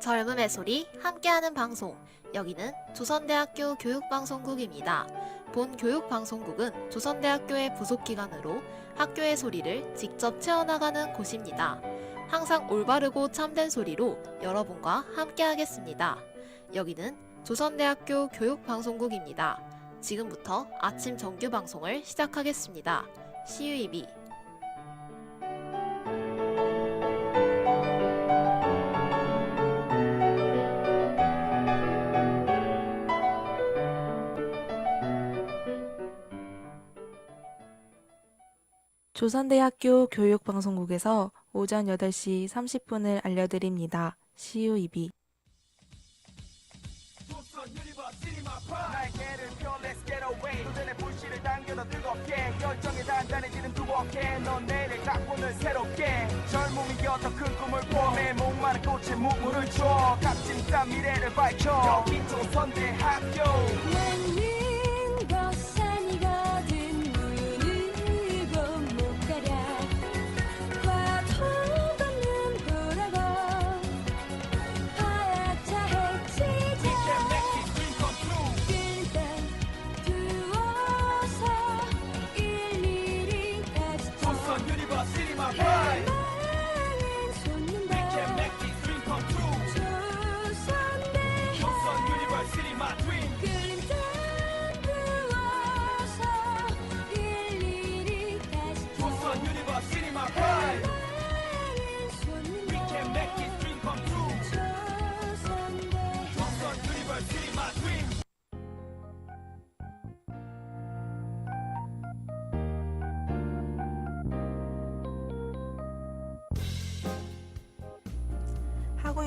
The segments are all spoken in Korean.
젊음의 소리 함께하는 방송 여기는 조선대학교 교육방송국입니다. 본 교육방송국은 조선대학교의 부속기관으로 학교의 소리를 직접 채워나가는 곳입니다. 항상 올바르고 참된 소리로 여러분과 함께하겠습니다. 여기는 조선대학교 교육방송국입니다. 지금부터 아침 정규 방송을 시작하겠습니다. CUEB 조선대학교 교육방송국에서 오전 8시 30분을 알려드립니다. CUEB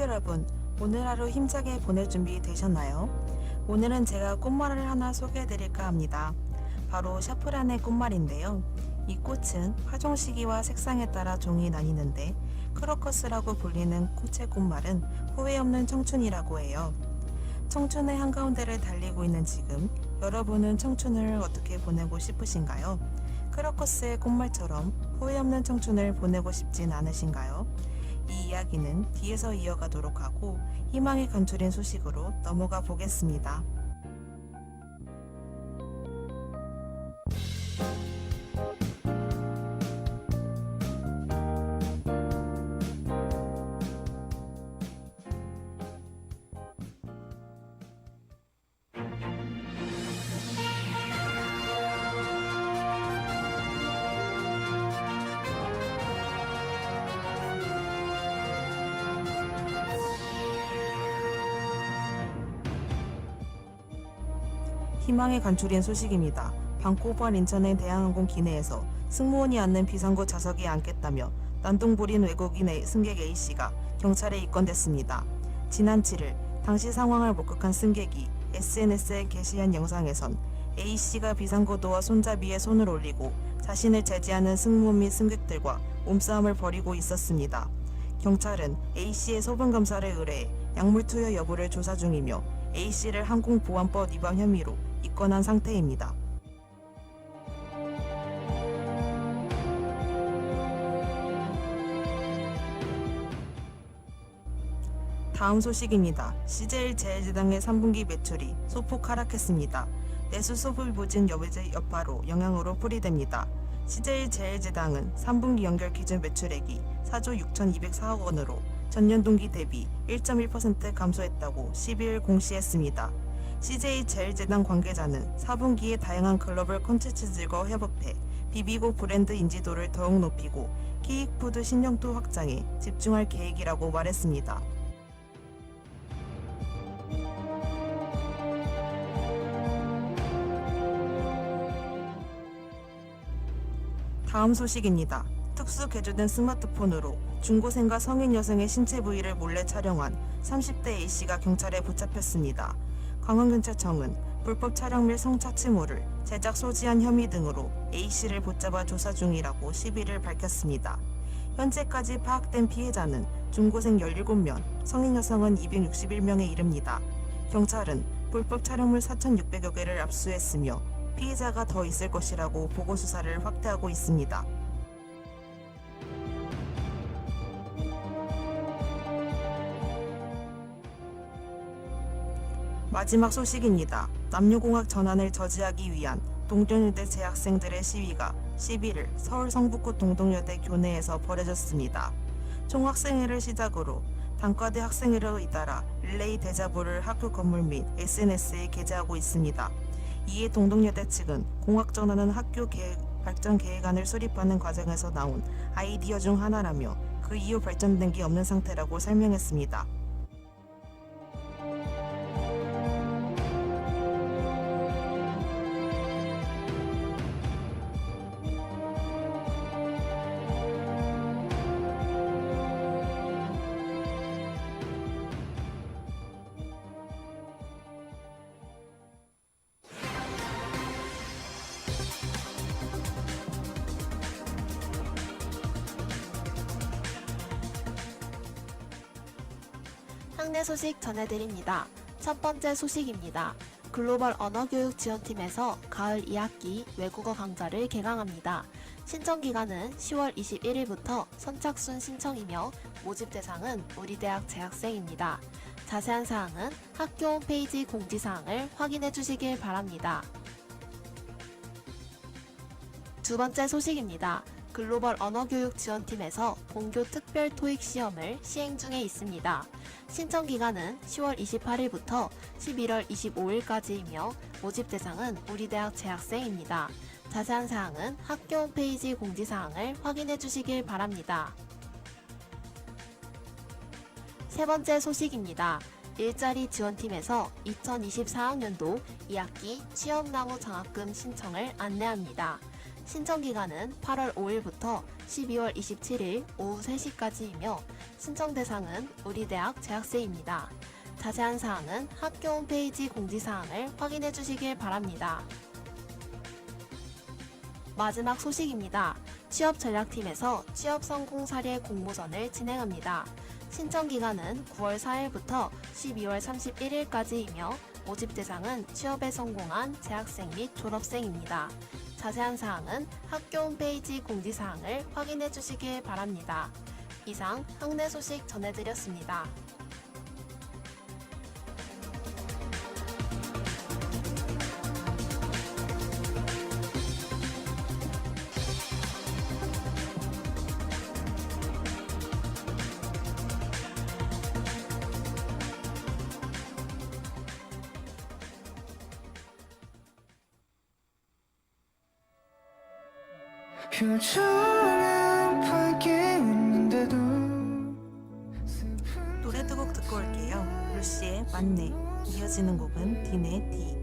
여러분, 오늘 하루 힘차게 보낼 준비 되셨나요? 오늘은 제가 꽃말을 하나 소개해 드릴까 합니다. 바로 샤프란의 꽃말인데요. 이 꽃은 화종 시기와 색상에 따라 종이 나뉘는데 크로커스라고 불리는 꽃의 꽃말은 후회 없는 청춘이라고 해요. 청춘의 한가운데를 달리고 있는 지금 여러분은 청춘을 어떻게 보내고 싶으신가요? 크로커스의 꽃말처럼 후회 없는 청춘을 보내고 싶진 않으신가요? 이 이야기는 뒤에서 이어가도록 하고 희망이 간추린 소식으로 넘어가 보겠습니다. 희망의 간추린 소식입니다. 방코발 인천의 대한항공 기내에서 승무원이 앉는 비상구 좌석에 앉겠다며 난동 부린 외국인의 승객 A씨가 경찰에 입건됐습니다. 지난 7일 당시 상황을 목격한 승객이 SNS에 게시한 영상에선 A씨가 비상구도와 손잡이에 손을 올리고 자신을 제지하는 승무원 및 승객들과 몸싸움을 벌이고 있었습니다. 경찰은 A씨의 소변 검사를 의뢰해 약물 투여 여부를 조사 중이며 A씨를 항공보안법 위반 혐의로 입건한 상태입니다. 다음 소식입니다. CJ 제일제당의 3분기 매출이 소폭 하락했습니다. 내수 소비 부진 여배제 여파로 영향으로 풀이됩니다. CJ 제일제당은 3분기 연결 기준 매출액이 4조 6,204억 원으로 전년 동기 대비 1.1% 감소했다고 12일 공시했습니다. CJ 제일제당 관계자는 4분기에 다양한 글로벌 콘텐츠들과 협업해 비비고 브랜드 인지도를 더욱 높이고 케이크푸드 신용도 확장에 집중할 계획이라고 말했습니다. 다음 소식입니다. 특수 개조된 스마트폰으로 중고생과 성인 여성의 신체 부위를 몰래 촬영한 30대 A씨가 경찰에 붙잡혔습니다. 강원경찰청은 불법 촬영 및 성착취물을 제작 소지한 혐의 등으로 A씨를 붙잡아 조사 중이라고 11일 밝혔습니다. 현재까지 파악된 피해자는 중고생 17명, 성인 여성은 261명에 이릅니다. 경찰은 불법 촬영물 4,600여 개를 압수했으며 피해자가 더 있을 것이라고 보고 수사를 확대하고 있습니다. 마지막 소식입니다. 남녀공학 전환을 저지하기 위한 동덕여대 재학생들의 시위가 11일 서울 성북구 동덕여대 교내에서 벌어졌습니다. 총학생회를 시작으로 단과대 학생회로 잇따라 릴레이 대자보를 학교 건물 및 SNS에 게재하고 있습니다. 이에 동덕여대 측은 공학 전환은 학교 계획, 발전 계획안을 수립하는 과정에서 나온 아이디어 중 하나라며 그 이후 발전된 게 없는 상태라고 설명했습니다. 학내 소식 전해드립니다. 첫 번째 소식입니다. 글로벌 언어교육 지원팀에서 가을 2학기 외국어 강좌를 개강합니다. 신청 기간은 10월 21일부터 선착순 신청이며 모집 대상은 우리 대학 재학생입니다. 자세한 사항은 학교 홈페이지 공지사항을 확인해 주시길 바랍니다. 두 번째 소식입니다. 글로벌 언어교육 지원팀에서 본교 특별 토익 시험을 시행 중에 있습니다. 신청 기간은 10월 28일부터 11월 25일까지이며 모집 대상은 우리 대학 재학생입니다. 자세한 사항은 학교 홈페이지 공지사항을 확인해 주시길 바랍니다. 세 번째 소식입니다. 일자리 지원팀에서 2024학년도 2학기 취업나무 장학금 신청을 안내합니다. 신청 기간은 8월 5일부터 12월 27일 오후 3시까지이며 신청 대상은 우리 대학 재학생입니다. 자세한 사항은 학교 홈페이지 공지사항을 확인해 주시길 바랍니다. 마지막 소식입니다. 취업 전략팀에서 취업 성공 사례 공모전을 진행합니다. 신청 기간은 9월 4일부터 12월 31일까지이며 모집 대상은 취업에 성공한 재학생 및 졸업생입니다. 자세한 사항은 학교 홈페이지 공지사항을 확인해 주시길 바랍니다. 이상 학내 소식 전해드렸습니다. 노래 두 곡 듣고 올게요. 루시의 맞네. 이어지는 곡은 딘의 디.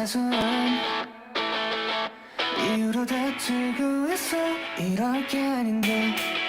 사소한 이유로 다투고 있어. 이렇게 아닌데.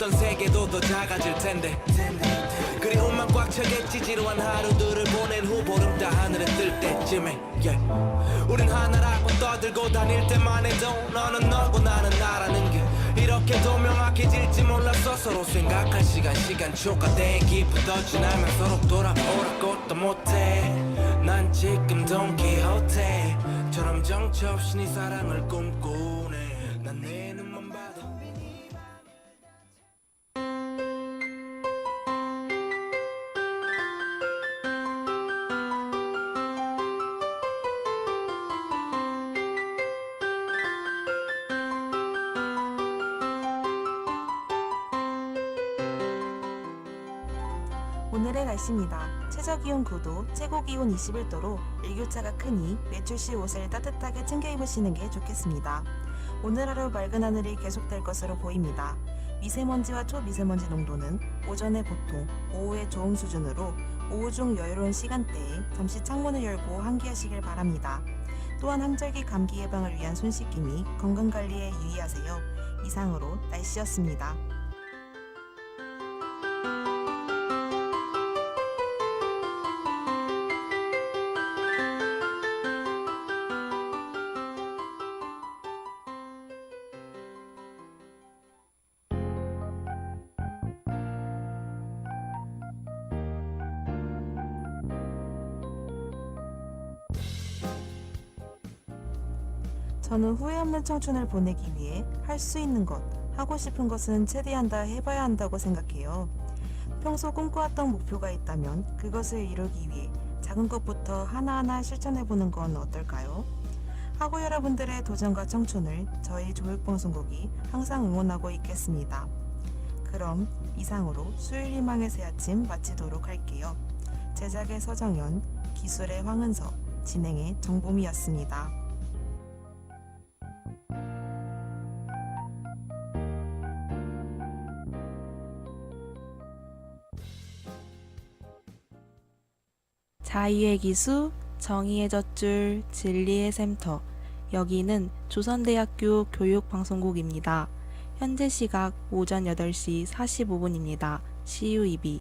만들었던 세계도 더 작아질 텐데. 그리움만 꽉 차겠지 지루한 하루들을 보낸 후 보름 따 하늘에 뜰 때쯤에 yeah. 우린 하나라고 떠들고 다닐 때만 해도 너는 너고 나는 나라는 게 이렇게도 명확해질지 몰랐어 서로 생각할 시간 시간 초과된 기쁘더 지나면 서로 돌아보라 것도 못해. 난 지금 돈키호테처럼 정처 없이 네 사랑을 꿈꾸네. 난내 눈 오늘의 날씨입니다. 최저 기온 9도, 최고 기온 21도로 일교차가 크니 외출 시 옷을 따뜻하게 챙겨 입으시는 게 좋겠습니다. 오늘 하루 맑은 하늘이 계속될 것으로 보입니다. 미세먼지와 초미세먼지 농도는 오전에 보통, 오후에 좋음 수준으로 오후 중 여유로운 시간대에 잠시 창문을 열고 환기하시길 바랍니다. 또한 환절기 감기 예방을 위한 손 씻기 및 건강 관리에 유의하세요. 이상으로 날씨였습니다. 저는 후회 없는 청춘을 보내기 위해 할 수 있는 것, 하고 싶은 것은 최대한 다 해봐야 한다고 생각해요. 평소 꿈꿔왔던 목표가 있다면 그것을 이루기 위해 작은 것부터 하나하나 실천해보는 건 어떨까요? 하고 여러분들의 도전과 청춘을 저희 조육방송국이 항상 응원하고 있겠습니다. 그럼 이상으로 수요일 희망의 새 아침 마치도록 할게요. 제작의 서정연, 기술의 황은서, 진행의 정봄이었습니다. 자유의 기수, 정의의 젖줄, 진리의 샘터. 여기는 조선대학교 교육방송국입니다. 현재 시각 오전 8시 45분입니다. CU2B